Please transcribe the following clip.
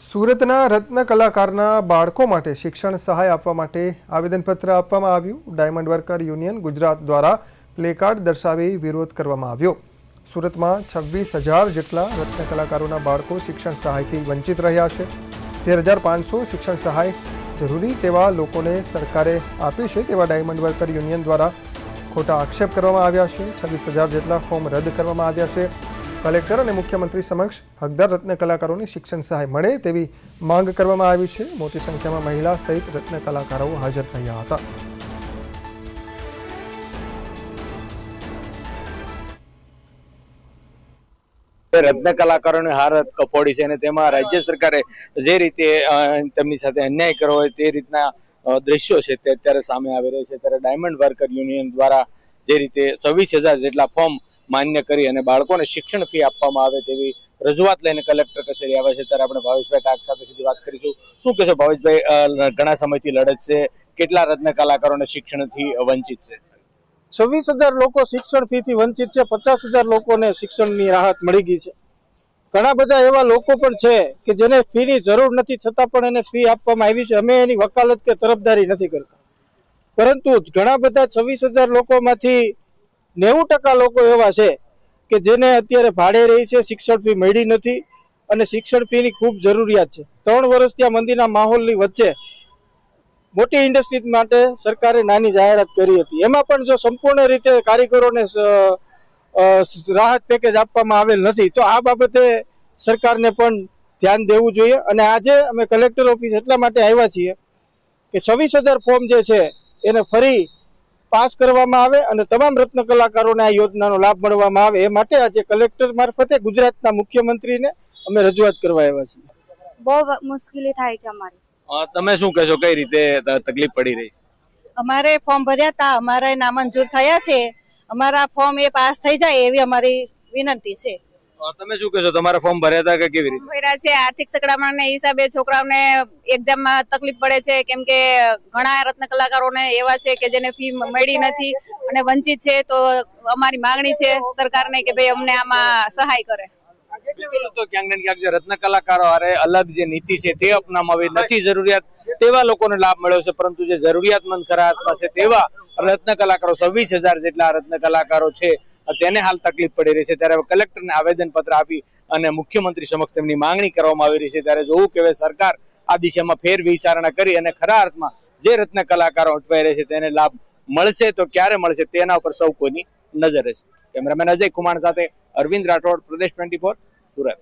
સુરતના રત્ન કલાકારના બાળકો માટે શિક્ષણ સહાય આપવા માટે આવેદનપત્ર આપવામાં આવ્યું. ડાયમંડ વર્કર યુનિયન ગુજરાત દ્વારા પ્લેકાર્ડ દર્શાવી વિરોધ કરવામાં આવ્યો. સુરતમાં છવ્વીસ હજાર જેટલા રત્ન કલાકારોના બાળકો શિક્ષણ સહાયથી વંચિત રહ્યા છે. તેર હજાર પાંચસો શિક્ષણ સહાય જરૂરી તેવા લોકોને સરકારે આપી છે તેવા ડાયમંડ વર્કર યુનિયન દ્વારા ખોટા આક્ષેપ કરવામાં આવ્યા છે. છવ્વીસ હજાર જેટલા ફોર્મ રદ કરવામાં આવ્યા છે. કલેક્ટર અને મુખ્યમંત્રી સમક્ષ હકદાર રત્ન કલાકારોની શિક્ષણ સહાય મળે તેવી માંગ કરવામાં આવી છે. મોટી સંખ્યામાં મહિલા સહિત રત્ન કલાકારો હાજર રહ્યા હતા. રત્ન કલાકારોને હારત કપોડી છે અને તેમાં રાજ્ય સરકારે જે રીતે તેમની સાથે અન્યાય કરવો હોય તે રીતના દ્રશ્યો છે તે અત્યારે સામે આવી રહ્યા છે. ત્યારે ડાયમંડ વર્કર યુનિયન દ્વારા જે રીતે છવ્વીસ હજાર જેટલા ફોર્મ માન્ય કરી અને બાળકોને શિક્ષણ ફી આપવામાં આવે તેવી રજૂઆત લઈને કલેક્ટર કચેરી આવે છે. ત્યારે આપણે ભાવેશભાઈ ટાક સાથે સીધી વાત કરીશું. શું કહેશો ભાવેશભાઈ ઘણા સમયથી લડત છે. કેટલા રત્ન કલાકારોને શિક્ષણથી વંચિત છે? છવ્વીસ હજાર લોકો શિક્ષણ ફી થી વંચિત છે. પચાસ હજાર લોકોને શિક્ષણની રાહત મળી ગઈ છે. ઘણા બધા એવા લોકો પણ છે કે જેને ફીની જરૂર નથી, છતાં પણ એને ફી આપવામાં આવી છે. અમે એની વકાલત કે તરફદારી નથી કરતા. પરંતુ ઘણા બધા છવ્વીસ હજાર લોકોમાંથી નેવું ટકા લોકો એવા છે કે જેને અત્યારે ભાડે રહી છે, શિક્ષણ ફી મળી નથી અને શિક્ષણ ફીની ખૂબ જરૂરિયાત છે. ત્રણ વર્ષ ત્યાં મંદીના માહોલની વચ્ચે મોટી ઇન્ડસ્ટ્રી માટે સરકારે નાની જાહેરાત કરી હતી. એમાં પણ જો સંપૂર્ણ રીતે કારીગરોને રાહત પેકેજ આપવામાં આવેલ નથી, તો આ બાબતે સરકારને પણ ધ્યાન દેવું જોઈએ. અને આજે અમે કલેક્ટર ઓફિસ એટલા માટે આવ્યા છીએ કે છવ્વીસ હજાર ફોર્મ જે છે, એને ફરી પાસ કરવામાં આવે અને તમામ રત્ન કલાકારોને આ યોજનાનો લાભ મળવામાં આવે. એ માટે આજે કલેક્ટર મારફતે ગુજરાતના મુખ્યમંત્રીને અમે રજૂઆત કરવા આવ્યા છીએ. બહુ મુશ્કેલી થાય છે અમારી. તમે શું કહેશો? કઈ રીતે તકલીફ પડી રહી છે? અમારે ફોર્મ ભર્યા હતા અમારે નામંજૂર થયા છે. અમારા ફોર્મ એ પાસ થઈ જાય એવી અમારી વિનંતી છે. તમે શું કહેશો? તમારા ફોર્મ ભર્યા હતા કે કેવી રીતે? ભર્યા છે. આર્થિક સંકળામણના હિસાબે છોકરાઓને એક્ઝામમાં તકલીફ પડે છે. કેમ કે ઘણા રત્ન કલાકારોને એવા છે કે જેને ફી મળી નથી અને વંચિત છે. તો અમારી માંગણી છે સરકારને કે ભાઈ અમને આમાં સહાય કરે. તો ક્યાંક ને ક્યાંક જે રત્ન કલાકારો હારે અલગ જે નીતિ છે તે અપનાવવામાં આવી. નથી જરૂરિયાત તેવા લોકોને લાભ મળ્યો છે. પરંતુ જે જરૂરિયાતમંદ ખરા હાથમાં છે તેવા રત્ન કલાકારો છવ્વીસ હજાર જેટલા રત્ન કલાકારો છે તેને હાલ તકલીફ પડી રહી છે. ત્યારે કલેક્ટરને આવેદન પત્ર આપી અને મુખ્યમંત્રી સમક્ષ તેમની માંગણી કરવામાં આવી રહી છે. ત્યારે જોવું કે સરકાર આ દિશામાં ફેર વિચારણા કરી અને ખરા અર્થમાં જે રત્ન કલાકારો અટવાઈ રહે છે તેને લાભ મળશે તો ક્યારે મળશે તેના ઉપર સૌ કોઈની નજર રહેશે. કેમેરામેન અજય કુમાર સાથે અરવિંદ રાઠોડ, પ્રદેશ ટ્વેન્ટી સુરત.